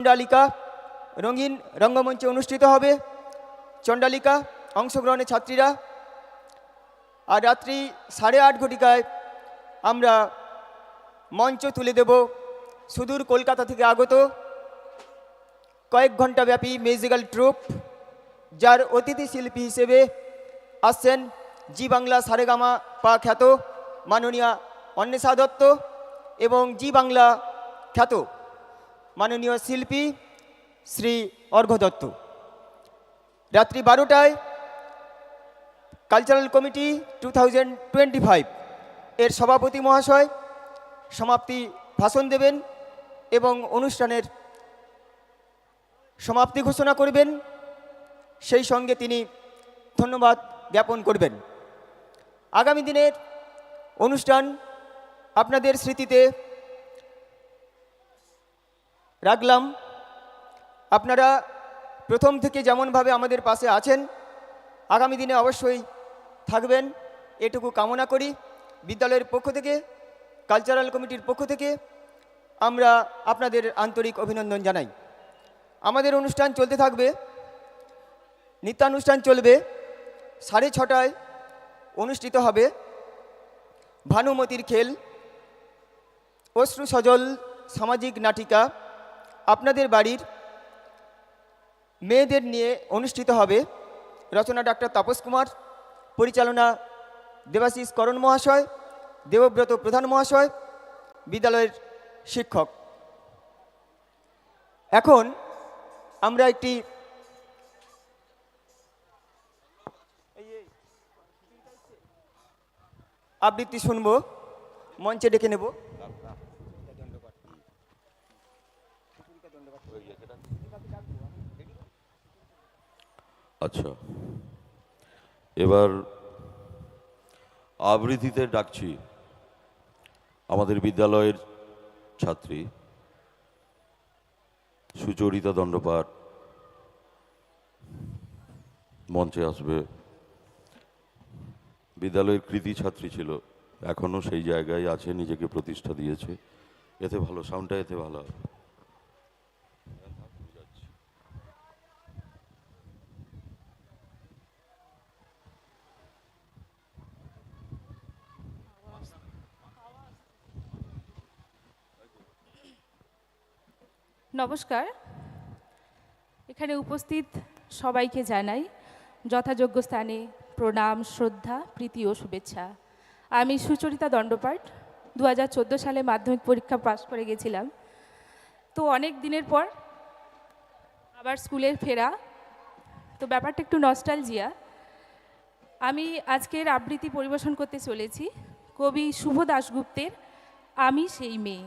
চণ্ডালিকা রঙিন রঙ্গমঞ্চে অনুষ্ঠিত হবে। চণ্ডালিকা অংশগ্রহণে ছাত্রীরা। আর রাত্রি সাড়ে আট ঘটিকায় আমরা মঞ্চ তুলে দেব। সুদূর কলকাতা থেকে আগত কয়েক ঘণ্টা ব্যাপী মিউজিক্যাল ট্রুপ, যার অতিথি শিল্পী হিসেবে আসছেন জি বাংলা সারেগামা পা খ্যাত মাননীয়া অন্বেষা দত্ত এবং জি বাংলা খ্যাত মাননীয় শিল্পী শ্রী অর্ঘ্য দত্ত রাত্রি বারোটায় কালচারাল কমিটি টু থাউজেন্ড এর সভাপতি মহাশয় সমাপ্তি ভাষণ দেবেন এবং অনুষ্ঠানের সমাপ্তি ঘোষণা করবেন। সেই সঙ্গে তিনি ধন্যবাদ জ্ঞাপন করবেন। আগামী দিনের অনুষ্ঠান আপনাদের স্মৃতিতে রাখলাম। আপনারা প্রথম থেকে যেমনভাবে আমাদের পাশে আছেন, আগামী দিনে অবশ্যই থাকবেন। এটুকু কামনা করি। বিদ্যালয়ের পক্ষ থেকে, কালচারাল কমিটির পক্ষ থেকে আমরা আপনাদের আন্তরিক অভিনন্দন জানাই। আমাদের অনুষ্ঠান চলতে থাকবে, নৃত্যানুষ্ঠান চলবে, সাড়ে ছটায় অনুষ্ঠিত হবে ভানুমতির খেল, অশ্রু সজল সামাজিক নাটিকা আপনাদের বাড়ির মেয়েদের নিয়ে অনুষ্ঠিত হবে রচনা ডাক্তার তাপস কুমার, পরিচালনা দেবাশিস করণ মহাশয়, দেবব্রত প্রধান মহাশয়, বিদ্যালয়ের শিক্ষক। এখন আমরা একটি আবৃত্তি শুনব, মঞ্চে ডেকে নেব। আচ্ছা। এবার আবৃত্তিতে ডাকছি আমাদের বিদ্যালয়ের ছাত্রী সুচরিতা দণ্ডপাঠ। মঞ্চে আসবে। বিদ্যালয়ের কৃতি ছাত্রী ছিল এখনও সেই জায়গায় আছে, নিজেকে প্রতিষ্ঠা দিয়েছে। এতে ভালো সাউন্ডটা এতে ভালো। নমস্কার। এখানে উপস্থিত সবাইকে জানাই যথাযোগ্য স্থানে প্রণাম, শ্রদ্ধা, প্রীতি ও শুভেচ্ছা। আমি সুচরিতা দণ্ডপাঠ দু হাজার চোদ্দ সালে মাধ্যমিক পরীক্ষা পাশ করে গেছিলাম। তো অনেক দিনের পর আবার স্কুলের ফেরা। তো ব্যাপারটা একটু নস্টালজিয়া আমি আজকের আবৃত্তি পরিবেশন করতে চলেছি। কবি শুভ দাশগুপ্তের আমি সেই মেয়ে।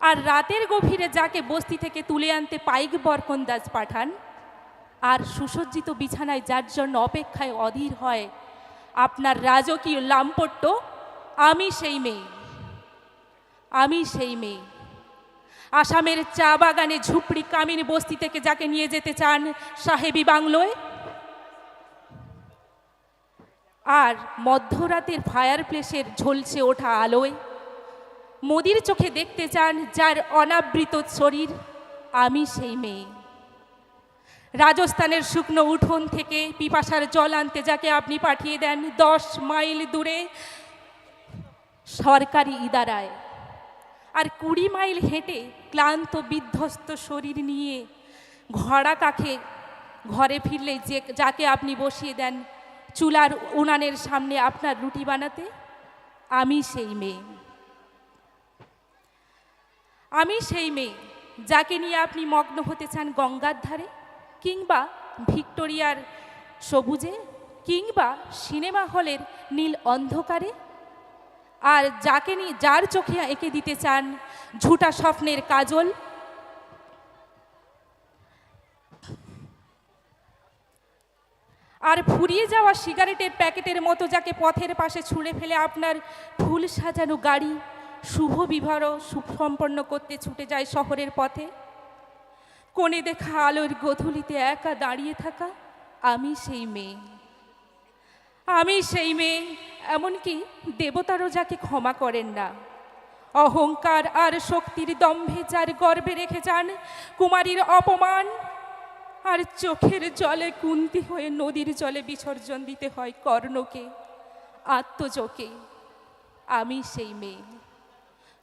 আর রাতের গভীরে যাকে বস্তি থেকে তুলে আনতে পাইক বরকন্দাজ পাঠান, আর সুসজ্জিত বিছানায় যার জন্য অপেক্ষায় অধীর হয়, আপনার রাজকীয় লাম্পট্য, আমি সেই মেয়ে। আমি সেই মেয়ে। আসামের চা বাগানে ঝুপড়ি কামিনী বস্তি থেকে যাকে নিয়ে যেতে চান সাহেবি বাংলোয়, আর মধ্যরাতের ফায়ার প্লেসের ঝলসে ওঠা আলোয় মোদির চোখে দেখতে চান যার অনাবৃত শরীর, আমি সেই মেয়ে। রাজস্থানের শুকনো উঠোন থেকে পিপাসার জল আনতে যাকে আপনি পাঠিয়ে দেন দশ মাইল দূরে, সরকারি ইদারায়। আর কুড়ি মাইল হেঁটে ক্লান্ত, বিধ্বস্ত শরীর নিয়ে ঘোড়া কাখে ঘরে ফিরলে যে, যাকে আপনি বসিয়ে দেন চুলার উনানের সামনে আপনার রুটি বানাতে, আমি সেই মেয়ে। আমি সেই মেয়ে, যাকে নিয়ে আপনি মগ্ন হতে চান গঙ্গার ধারে, কিংবা ভিক্টোরিয়ার সবুজে, কিংবা সিনেমা হলের নীল অন্ধকারে? আর যাকে নিয়ে, যার চোখে এঁকে দিতে চান ঝুটা স্বপ্নের কাজল? আর ফুরিয়ে যাওয়া সিগারেটের প্যাকেটের মতো যাকে পথের পাশে ছুঁড়ে ফেলে আপনার ফুল সাজানো গাড়ি? শুভ বিবাহ সুসম্পন্ন করতে ছুটে যায় শহরের পথে। কোণে দেখা আলোর গধূলিতে একা দাঁড়িয়ে থাকা আমি সেই মেয়ে। আমি সেই মেয়ে, এমনকি দেবতারও যাকে ক্ষমা করেন না। অহংকার আর শক্তির দম্ভে যার গর্বে রেখে যান কুমারীর অপমান, আর চোখের জলে কুন্তি হয়ে নদীর জলে বিসর্জন দিতে হয় কর্ণকে, আত্মজকে। আমি সেই মেয়ে।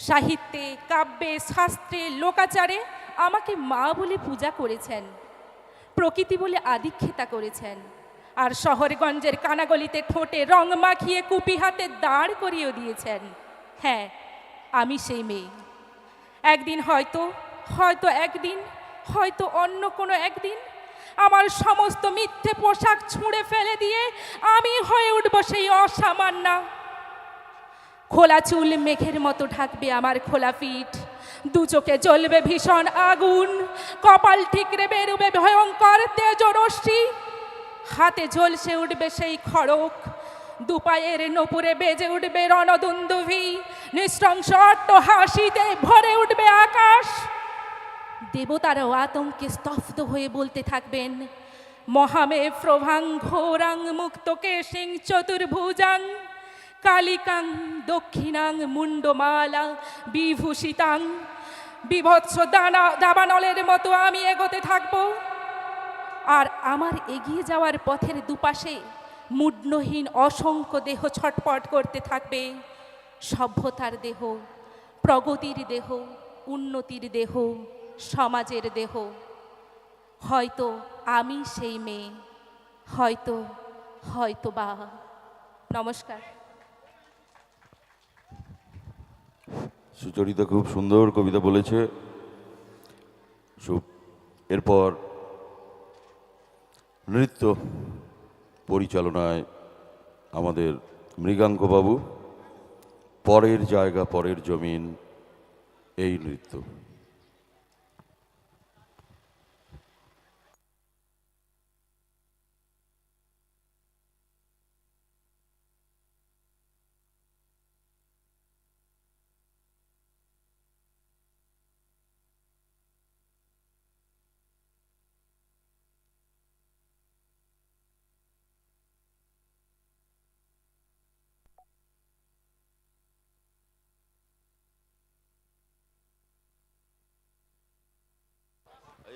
সাহিত্যে, কাব্যে, শাস্ত্রে, লোকাচারে আমাকে মা বলে পূজা করেছেন, প্রকৃতি বলে আদিক্ষেতা করেছেন, আর শহরগঞ্জের কানাগলিতে ঠোঁটে রং মাখিয়ে কুপি হাতে দাঁড় করিয়ে দিয়েছেন। হ্যাঁ আমি সেই মেয়ে। একদিন হয়তো হয়তো একদিন, হয়তো অন্য কোনো একদিন আমার সমস্ত মিথ্যে পোশাক ছুঁড়ে ফেলে দিয়ে আমি হয়ে উঠব সেই অসামান্যা খোলা চুল মেঘের মতো ঢাকবে আমার খোলা পিঠ দু চোখে জ্বলবে ভীষণ আগুন। কপাল ঠিকরে বেরোবে ভয়ঙ্কর তেজরশ্মি। হাতে ঝলসে উঠবে সেই খড়ক। দুপায়ের নপুরে বেজে উঠবে রণদুন্দুভি। অট্ট হাসিতে ভরে উঠবে আকাশ। দেবতারাও আতঙ্কে স্তব্ধ হয়ে বলতে থাকবেন মহামে প্রভাং ঘোরাং মুক্তকে সিং চতুর্ভুজাং। কালিকাং, দক্ষিণাং মুন্ডমালা বিভূষিতাং, বিভৎস দানা, দাবানলের মতো আমি এগোতে থাকব। আর আমার এগিয়ে যাওয়ার পথের দুপাশে মুড্নহীন অসংখ্য দেহ ছটপট করতে থাকবে। সভ্যতার দেহ, প্রগতির দেহ, উন্নতির দেহ, সমাজের দেহ। হয়তো আমি সেই মেয়ে, হয়তো হয়তো বা নমস্কার। সুচরিতা খুব সুন্দর কবিতা বলেছে। এরপর নৃত্য পরিচালনায় আমাদের মৃগাঙ্ক বাবু পরের জায়গা, পরের জমিন, এই নৃত্য।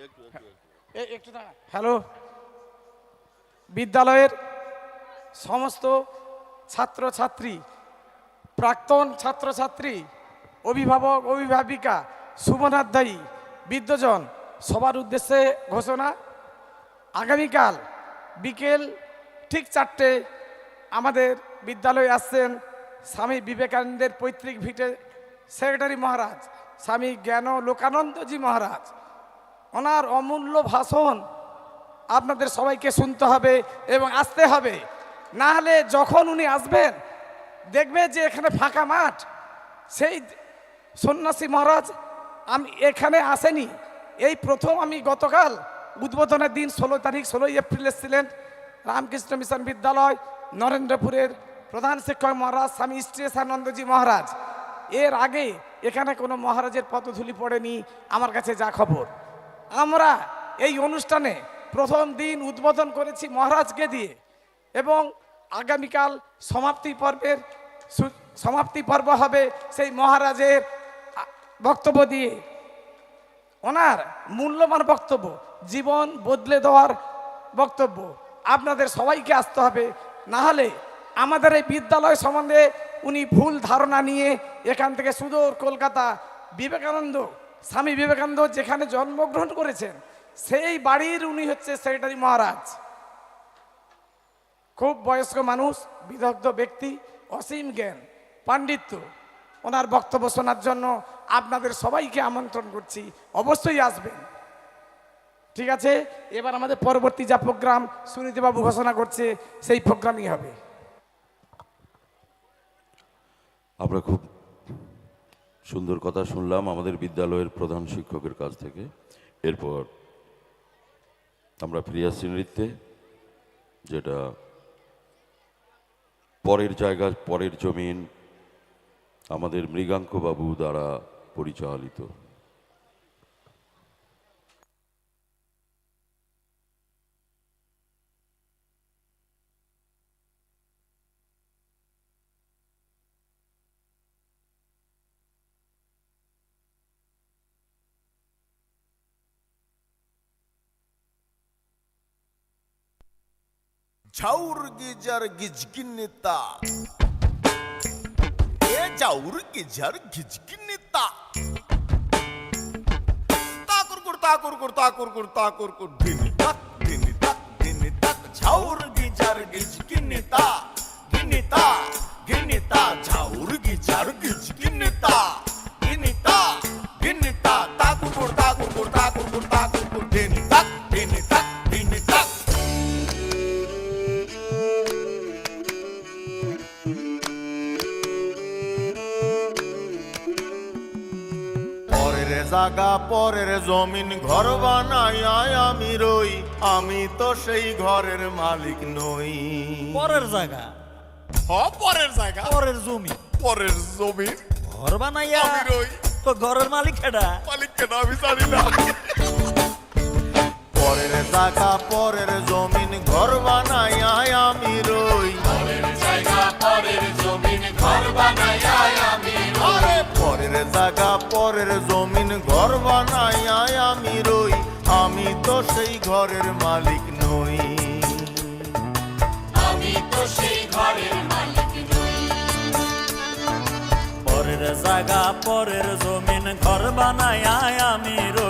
একটু হ্যালো? বিদ্যালয়ের সমস্ত ছাত্রছাত্রী প্রাক্তন ছাত্রছাত্রী অভিভাবক অভিভাবিকা শুভনাধ্যায়ী বিদ্যজন সবার উদ্দেশ্যে ঘোষণা আগামীকাল বিকেল ঠিক চারটে আমাদের বিদ্যালয়ে আসছেন স্বামী বিবেকানন্দের পৈতৃক ভিটে সেক্রেটারি মহারাজ স্বামী জ্ঞান লোকানন্দজি মহারাজ। ওনার অমূল্য ভাষণ আপনাদের সবাইকে শুনতে হবে এবং আসতে হবে। না হলে যখন উনি আসবেন, দেখবে যে এখানে ফাঁকা মাঠ। সেই সন্ন্যাসী মহারাজ, আমি এখানে আসেনি। এই প্রথম আমি গতকাল উদ্বোধনের দিন ষোলো তারিখ, ষোলোই এপ্রিল এসেছিলেন রামকৃষ্ণ মিশন বিদ্যালয়, নরেন্দ্রপুরের প্রধান শিক্ষক মহারাজ, স্বামী শ্রীশানন্দজি মহারাজ। এর আগে এখানে কোনো মহারাজের পদধূলি পড়েনি। আমার কাছে যা খবর। আমরা এই অনুষ্ঠানে প্রথম দিন উদ্বোধন করেছি মহারাজকে দিয়ে এবং আগামীকাল সমাপ্তি পর্বের সমাপ্তি পর্ব হবে সেই মহারাজের বক্তব্য দিয়ে। ওনার মূল্যবান বক্তব্য, জীবন বদলে দেওয়ার বক্তব্য আপনাদের সবাইকে আসতে হবে। না হলে আমাদের এই বিদ্যালয় সম্বন্ধে উনি ভুল ধারণা নিয়ে এখান থেকে সুদূর কলকাতা বিবেকানন্দ স্বামী বিবেকানন্দ যেখানে জন্মগ্রহণ করেছেন, সেই বাড়ির উনি হচ্ছে সেক্রেটারি মহারাজ। খুব বয়স্ক মানুষ, বিদগ্ধ ব্যক্তি, অসীম জ্ঞান, পাণ্ডিত্য। ওনার বক্তব্য শোনার জন্য আপনাদের সবাইকে আমন্ত্রণ করছি, অবশ্যই আসবেন। ঠিক আছে? এবার আমাদের পরবর্তী যা প্রোগ্রাম, সুনীতিবাবু ঘোষণা করছে, সেই প্রোগ্রামই হবে। আমরা খুব সুন্দর কথা শুনলাম আমাদের বিদ্যালয়ের প্রধান শিক্ষকের কাছ থেকে। এরপর আমরা ফিরে আসছি নৃত্যে, যেটা পরের জায়গা, পরের জমিন আমাদের মৃগাঙ্কবাবু দ্বারা পরিচালিত। ঝাউর গিজার গিজগিন্নিতা এ চাউর গিজার গিজগিন্নিতা তাকুর কুর তাকুর কুর তাকুর কুর তাকুর কুর দিন তাক দিন তাক দিন তাক চাউর গিজার গিজগিন্নিতা গিন্নিতা গিন্নিতা ঝাউর পরের জমিন ঘর বানাই আমি রই আমি তো সেই ঘরের মালিক নই। পরের জায়গা। হ পরের জায়গা। পরের জমি। পরের জমিন ঘর বানাইয়া আমি রই। তো ঘরের মালিক এটা মালিক কেন আমি জানি না। পরের জায়গা পরের জমিন ঘর বানাই আমি রই। পরের জায়গা পরের জমিন ঘর বানাই আমি রই। পরের জায়গা পরের বানাই আমি রই আমি তো সেই ঘরের মালিক নই। পরের জায়গা পরের জমিন ঘর বানাই আয় আমি রই।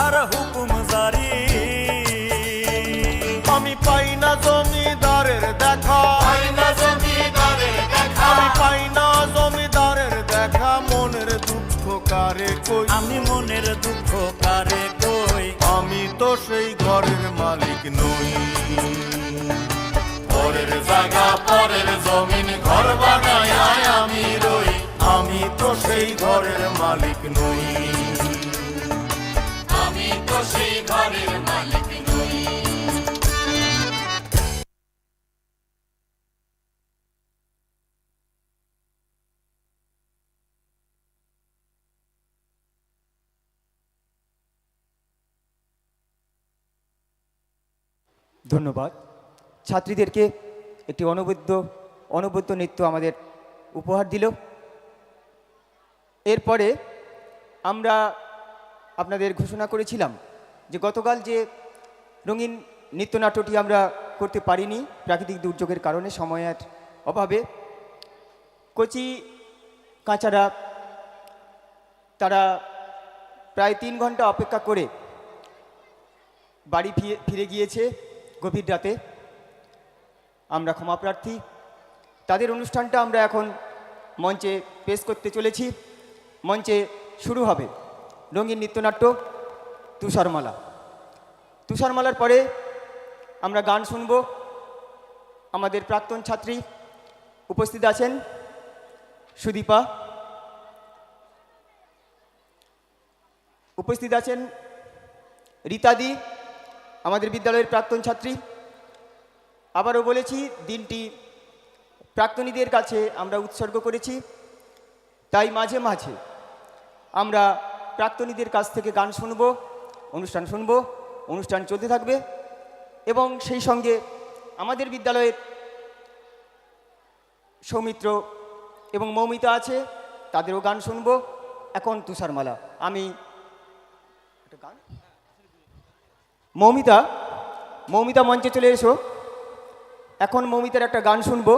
তাহার হুকুম জারি। আমি পাই না জমিদারের দেখা। পাই না জমিদারের দেখা। আমি পাই না জমিদারের দেখা। মনের দুঃখ কারে কই? আমি মনের দুঃখ কারে কই? আমি তো সেই ঘরের মালিক নই। পরের জায়গা পরের জমিন ঘর ধন্যবাদ। ছাত্রীদেরকে একটি অনবদ্য অনবদ্য নৃত্য আমাদের উপহার দিল। এরপরে আমরা আপনাদের ঘোষণা করেছিলাম যে গতকাল যে রঙিন নৃত্যনাট্যটি আমরা করতে পারিনি প্রাকৃতিক দুর্যোগের কারণে সময়ের অভাবে, কচি কাঁচারা তারা প্রায় তিন ঘণ্টা অপেক্ষা করে বাড়ি ফিরে গিয়েছে। গভীর রাতে আমরা ক্ষমা প্রার্থী। তাদের অনুষ্ঠানটা আমরা এখন মঞ্চে পেশ করতে চলেছি। মঞ্চে শুরু হবে রঙিন নৃত্যনাট্য তুষারমালা। তুষারমালার পরে আমরা গান শুনব। আমাদের প্রাক্তন ছাত্রী উপস্থিত আছেন সুদীপা। উপস্থিত আছেন রীতাদি। আমাদের বিদ্যালয়ের প্রাক্তন ছাত্রী। আবারও বলেছি, দিনটি প্রাক্তনীদের কাছে আমরা উৎসর্গ করেছি। তাই মাঝে মাঝে আমরা প্রাক্তনীদের কাছ থেকে গান শুনব, অনুষ্ঠান শুনব, অনুষ্ঠান চলতে থাকবে এবং সেই সঙ্গে আমাদের বিদ্যালয়ের সৌমিত্র এবং মৌমিতা আছে, তাদেরও গান শুনব। এখন তুষারমালা। আমি একটা গান? মৌমিতা মৌমিতা মঞ্চে চলে এসো। এখন মৌমিতার একটা গান শুনব।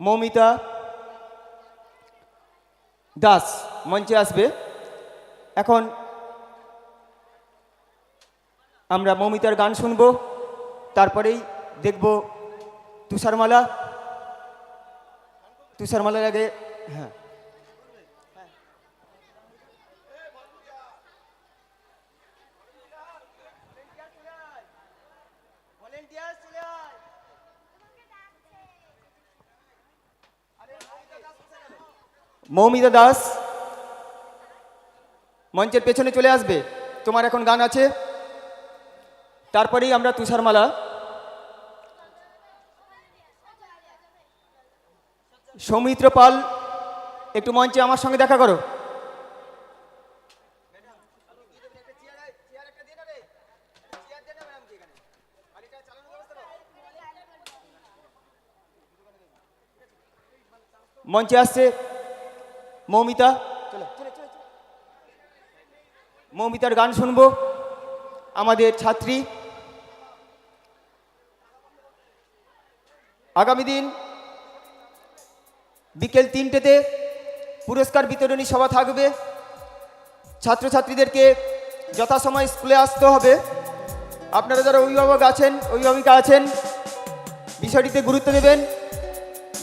মৌমিতা দাস মঞ্চে আসবে। এখন আমরা মৌমিতার গান শুনব, তারপরেই দেখব তুষারমালা। তুষারমালার আগে হ্যাঁ। মৌমিতা দাস। মঞ্চের পেছনে চলে আসবে। তোমার এখন গান আছে। তারপরেই আমরা তুষারমালা। সৌমিত্র পাল, একটু মঞ্চে আমার সঙ্গে দেখা করো। মঞ্চে আসছে। মৌমিতা? মৌমিতার গান শুনব। আমাদের ছাত্রী। আগামী দিন বিকেল তিনটেতে পুরস্কার বিতরণী সভা থাকবে। ছাত্রছাত্রীদেরকে যথাসময় স্কুলে আসতে হবে। আপনারা যারা অভিভাবক আছেন, অভিভাবিকা আছেন, বিষয়টিতে গুরুত্ব দেবেন।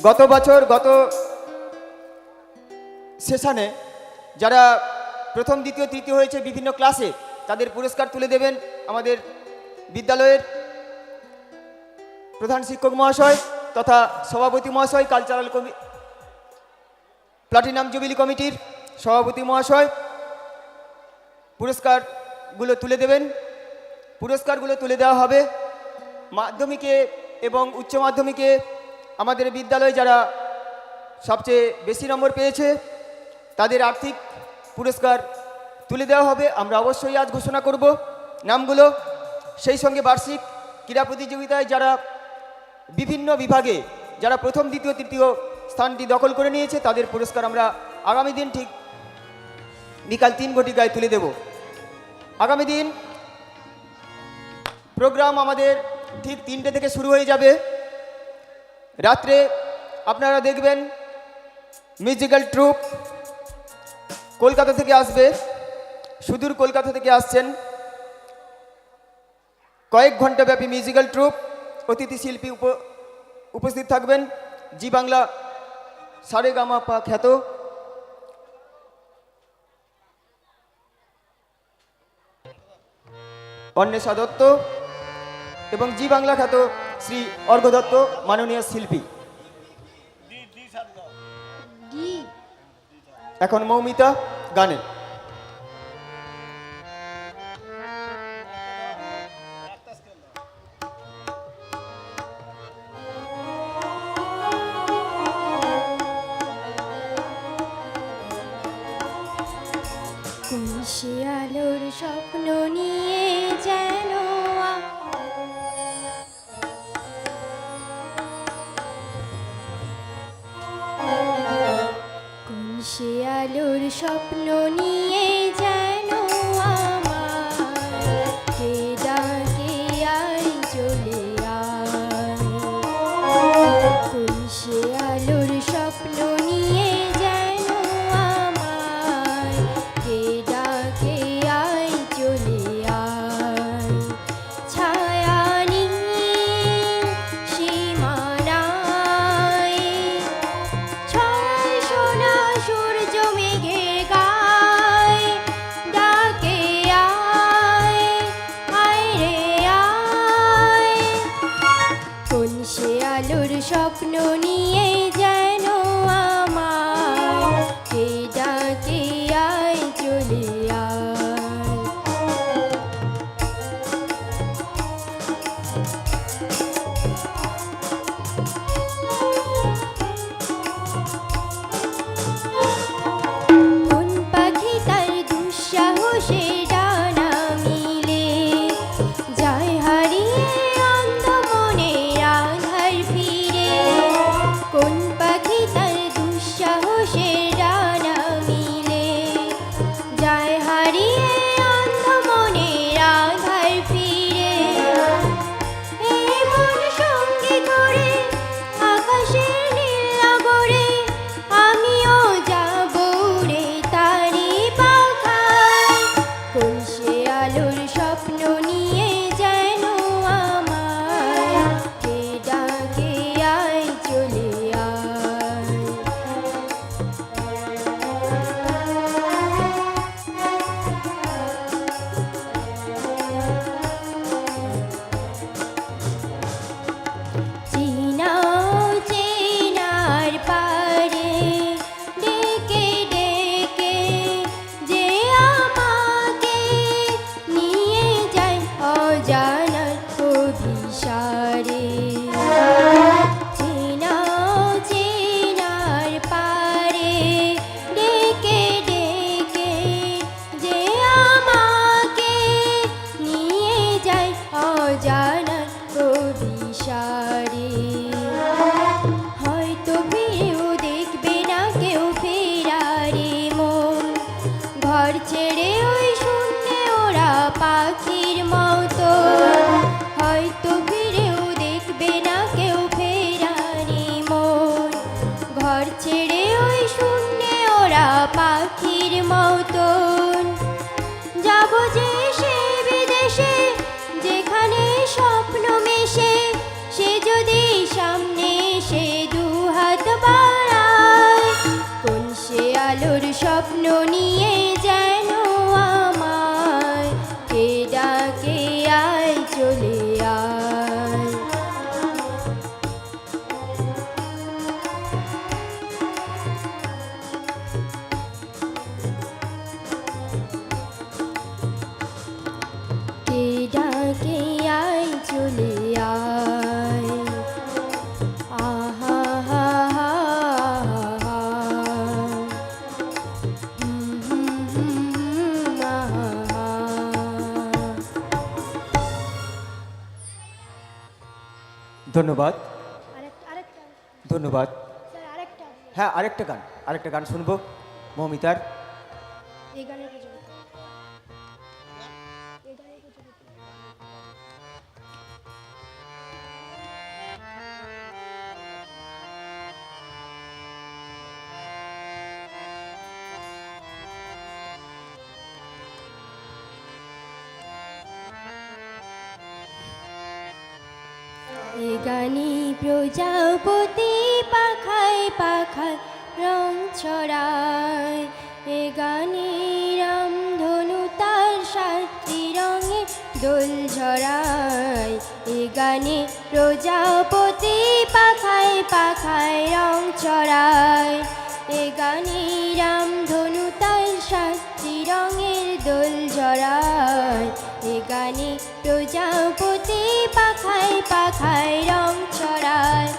গত বছর, গত সেশনে যারা প্রথম, দ্বিতীয়, তৃতীয় হয়েছে বিভিন্ন ক্লাসে, তাদের পুরস্কার তুলে দেবেন আমাদের বিদ্যালয়ের প্রধান শিক্ষক মহাশয় তথা সভাপতি মহাশয় কালচারাল কমি প্লাটিনাম জুবিলি কমিটির সভাপতি মহাশয়। পুরস্কারগুলো তুলে দেবেন। পুরস্কারগুলো তুলে দেওয়া হবে মাধ্যমিকে এবং উচ্চ মাধ্যমিকে। আমাদের বিদ্যালয়ে যারা সবচেয়ে বেশি নম্বর পেয়েছে তাদের আর্থিক পুরস্কার তুলে দেওয়া হবে। আমরা অবশ্যই আজ ঘোষণা করব নামগুলো। সেই সঙ্গে বার্ষিক ক্রীড়া প্রতিযোগিতায় যারা বিভিন্ন বিভাগে যারা প্রথম, দ্বিতীয়, তৃতীয় স্থানটি দখল করে নিয়েছে, তাদের পুরস্কার আমরা আগামী দিন ঠিক বিকাল তিন ঘটিকায় তুলে দেব। আগামী দিন প্রোগ্রাম আমাদের ঠিক তিনটে থেকে শুরু হয়ে যাবে। রাত্রে আপনারা দেখবেন মিউজিক্যাল ট্রুপ কলকাতা থেকে আসবে। সুদূর কলকাতা থেকে আসছেন। কয়েক ঘণ্টা ব্যাপী মিউজিক্যাল ট্রুপ অতিথি শিল্পী উপ উপস্থিত থাকবেন। জি বাংলা সারে গামা পা খ্যাত। অন্বেষা দত্ত এবং জি বাংলা খ্যাত শ্রী অর্ঘ্য দত্ত মাননীয় শিল্পী। এখন মৌমিতা। গানে। শিয়ালোর স্বপ্ন নিয়ে পাখির মতো ধন্যবাদ। ধন্যবাদ। হ্যাঁ আরেকটা গান আরেকটা গান শুনব। মৌমিতার। এই গানের ছড়ায়। এ গানে রামধনু তার সাতটি রঙে দোল ঝরায়। এ গানে প্রজাপতি পাখায় পাখায় রং ছড়ায়। এ গানে রামধনু তার সাতটি রঙের দোল ঝরায়। এ গানে প্রজাপতি পাখায় পাখায় রং ছড়ায়।